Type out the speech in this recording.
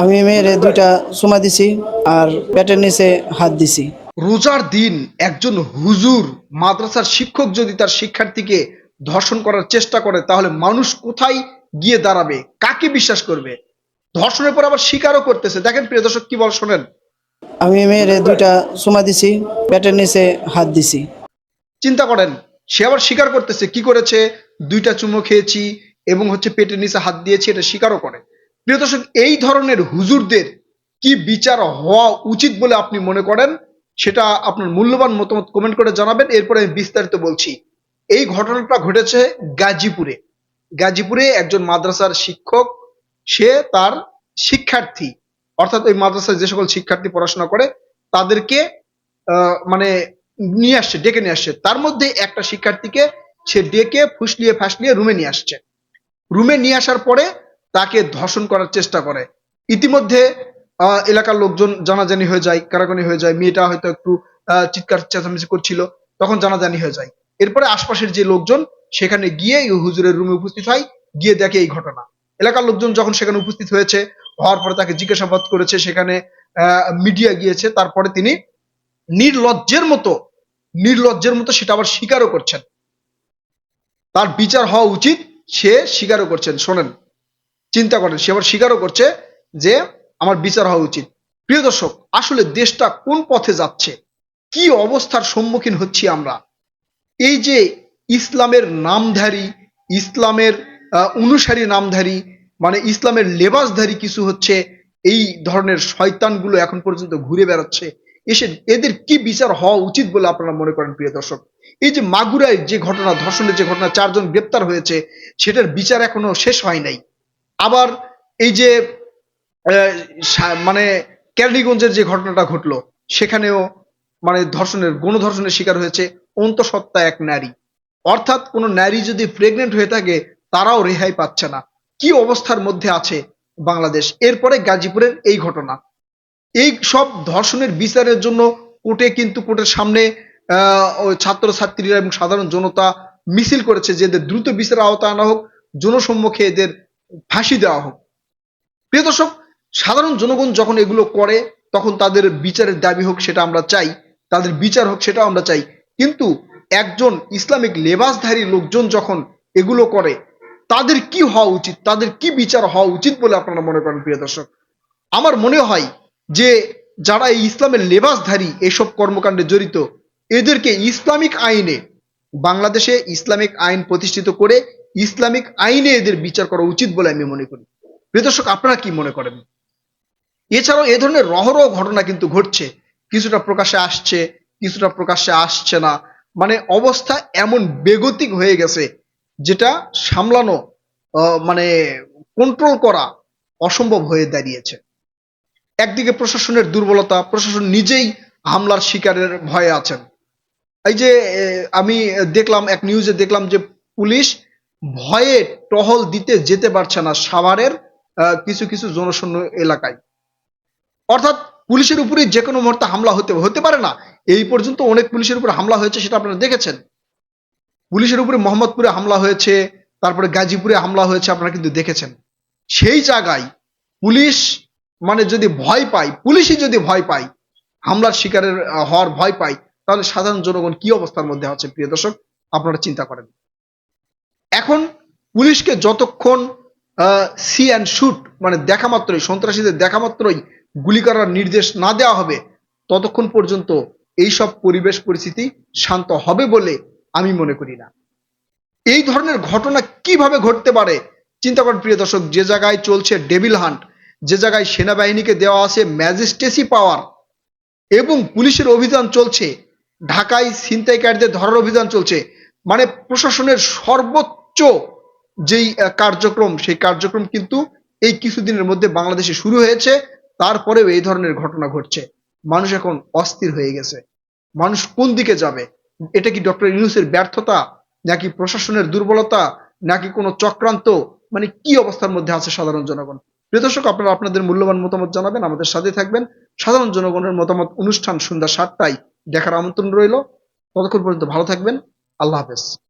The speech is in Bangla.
আমি মেয়েরে দুইটা চুমা দিছি আর পেটের নিচে হাত দিছি। রোজার দিন একজন হুজুর মাদ্রাসার শিক্ষক যদি তার শিক্ষার্থীকে ধর্ষণ করার চেষ্টা করে তাহলে মানুষ কোথায় গিয়ে দাঁড়াবে? কাকে বিশ্বাস করবে? ধর্ষণের পর আবার স্বীকারও করতেছে। দেখেন প্রিয় দর্শক কি বল শোনেন। আমি মেয়েরে দুইটা চুমা দিছি পেটের নিচে হাত দিছি। চিন্তা করেন সে আবার স্বীকার করতেছে কি করেছে? দুইটা চুমো খেয়েছি এবং হচ্ছে পেটের নিচে হাত দিয়েছি এটা স্বীকারও করে। প্রিয় দর্শক, এই ধরনের হুজুরদের কি বিচার হওয়া উচিত বলে আপনি মনে করেন? সেটা আপনার মূল্যবান মতামত কমেন্ট করে জানাবেন। এরপরে আমি বিস্তারিত বলছি। এই ঘটনাটা ঘটেছে গাজীপুরে। গাজীপুরে একজন মাদ্রাসার শিক্ষক, সে তার শিক্ষার্থী, অর্থাৎ ওই মাদ্রাসায় যে সকল শিক্ষার্থী পড়াশোনা করে, তাদেরকে মানে নিয়ে আসছে, ডেকে নিয়ে আসছে। তার মধ্যে একটা শিক্ষার্থীকে সে ডেকে ফুসলিয়ে ফাসলিয়ে রুমে নিয়ে আসছে। রুমে নিয়ে আসার পরে তাকে ধর্ষণ করার চেষ্টা করে। ইতিমধ্যে এলাকার লোকজন জানাজানি হয়ে যায় কারাগানি হয়ে যায়। মেয়েটা হয়তো একটু চিৎকার, চেঁচামেচি করছিল, তখন জানাজানি হয়ে যায়। এরপরে আশপাশের যে লোকজন, সেখানে গিয়ে হুজুরের রুমে উপস্থিত হয়, গিয়ে দেখে এই ঘটনা। এলাকার লোকজন যখন সেখানে উপস্থিত হয়েছে, হওয়ার পরে তাকে জিজ্ঞাসাবাদ করেছে, সেখানে মিডিয়া গিয়েছে। তারপরে তিনি নির্লজ্জের মতো নির্লজ্জের মতো সেটা আবার স্বীকারও করছেন। তার বিচার হওয়া উচিত, সে স্বীকারও করছেন। শোনেন চিন্তা করেন, সে আবার স্বীকারও করছে যে আমার বিচার হওয়া উচিত। প্রিয় দর্শক, আসলে দেশটা কোন পথে যাচ্ছে? কি অবস্থার সম্মুখীন হচ্ছি আমরা? এই যে ইসলামের নামধারী, ইসলামের অনুসারী নামধারী মানে ইসলামের লেবাসধারী কিছু হচ্ছে, এই ধরনের শয়তানগুলো এখন পর্যন্ত ঘুরে বেড়াচ্ছে, এসে এদের কি বিচার হওয়া উচিত বলে আপনারা মনে করেন, প্রিয় দর্শক? এই যে মাগুরায় যে ঘটনা, ধর্ষণের যে ঘটনা, চারজন গ্রেপ্তার হয়েছে, সেটার বিচার এখনও শেষ হয় নাই। আবার এই যে মানে কেরানীগঞ্জের যে ঘটনাটা ঘটলো সেখানেও মানে ধর্ষণের গণধর্ষণের শিকার হয়েছে অন্তঃসত্ত্বা এক নারী। অর্থাৎ কোনো নারী যদি প্রেগনেন্ট হয়ে থাকে তারাও রেহাই পাচ্ছে না। কি অবস্থার মধ্যে আছে বাংলাদেশ? এরপরে গাজীপুরের এই ঘটনা। এই সব ধর্ষণের বিচারের জন্য কোর্টে কিন্তু কোর্টের সামনে আহ, ওই ছাত্রছাত্রীরা এবং সাধারণ জনতা মিছিল করেছে যে এদের দ্রুত বিচারের আওতায় আনা হোক জনসম্মুখে এদের ফাঁসি দেওয়া হোক। প্রিয় দর্শক, সাধারণ জনগণ যখন এগুলো করে, তখন তাদের বিচারের দাবি হোক সেটা আমরা চাই, তাদের বিচার হোক সেটাও আমরা চাই। কিন্তু একজন ইসলামিক লেবাসধারী লোকজন যখন এগুলো করে, তাদের কি হওয়া উচিত? তাদের কি বিচার হওয়া উচিত বলে আপনারা মনে করেন, প্রিয় দর্শক? আমার মনে হয় যে যারা এই ইসলামের লেবাসধারী, এসব কর্মকাণ্ডে জড়িত, এদেরকে ইসলামিক আইনে, বাংলাদেশে ইসলামিক আইন প্রতিষ্ঠিত করে ইসলামিক আইনে এদের বিচার করা উচিত বলে আমি মনে করি। দর্শক, আপনারা কি মনে করেন? এছাড়াও এ ধরনের রহরহ ঘটনা কিন্তু ঘটছে। কিছুটা প্রকাশ্যে আসছে, কিছুটা প্রকাশ্যে আসছে না। মানে অবস্থা এমন বেগতিক হয়ে গেছে, যেটা সামলানো মানে কন্ট্রোল করা অসম্ভব হয়ে দাঁড়িয়েছে। একদিকে প্রশাসনের দুর্বলতা, প্রশাসন নিজেই হামলার শিকারের ভয়ে আছেন। এই যে আমি দেখলাম, এক নিউজে দেখলাম যে পুলিশ ভয়ে টহল দিতে যেতে পারছে না সাভারের কিছু কিছু জনশূন্য এলাকায়। অর্থাৎ পুলিশের উপরে যে কোনো মুহূর্তে হামলা হতে হতে পারে না। এই পর্যন্ত অনেক পুলিশের উপরে হামলা হয়েছে সেটা আপনারা দেখেছেন। পুলিশের উপরে মোহাম্মদপুরে হামলা হয়েছে, তারপরে গাজীপুরে হামলা হয়েছে আপনারা কিন্তু দেখেছেন। সেই জায়গায় পুলিশ মানে যদি ভয় পায়, পুলিশই যদি ভয় পায়, হামলার শিকারের হওয়ার ভয় পায়, তাহলে সাধারণ জনগণ কি অবস্থার মধ্যে আছে প্রিয় দর্শক? আপনারা চিন্তা করেন। এখন পুলিশকে যতক্ষণ সি অ্যান্ড শুট মানে দেখা মাত্রই, সন্ত্রাসীদের দেখা মাত্রই গুলি করার নির্দেশ না দেওয়া হবে, ততক্ষণ পর্যন্ত এইসব পরিবেশ পরিস্থিতি শান্ত হবে বলে আমি মনে করি না। এই ধরনের ঘটনা কীভাবে ঘটতে পারে? চিন্তা করেন প্রিয় দর্শক, যে জায়গায় চলছে ডেভিল হান্ট যে জায়গায় সেনাবাহিনীকে দেওয়া আছে ম্যাজিস্ট্রেসি পাওয়ার এবং পুলিশের অভিযান চলছে, ঢাকায় ছিনতাইকারীদের ধরার অভিযান চলছে মানে প্রশাসনের সর্বোচ্চ যেই কার্যক্রম, সেই কার্যক্রম কিন্তু এই কিছুদিনের মধ্যে বাংলাদেশে শুরু হয়েছে। তারপরেও এই ধরনের ঘটনা ঘটছে। মানুষ এখন অস্থির হয়ে গেছে। মানুষ কোন দিকে যাবে? এটা কি ডক্টর ইউনুসের ব্যর্থতা, নাকি প্রশাসনের দুর্বলতা, নাকি কোনো চক্রান্ত? মানে কি অবস্থার মধ্যে আছে সাধারণ জনগণ? প্রিয় দর্শক, আপনারা আপনাদের মূল্যবান মতামত জানাবেন, আমাদের সাথে থাকবেন। সাধারণ জনগণের মতামত অনুষ্ঠান সন্ধ্যা সাতটায় দেখার আমন্ত্রণ রইল। ততক্ষণ পর্যন্ত ভালো থাকবেন। আল্লাহ হাফেজ।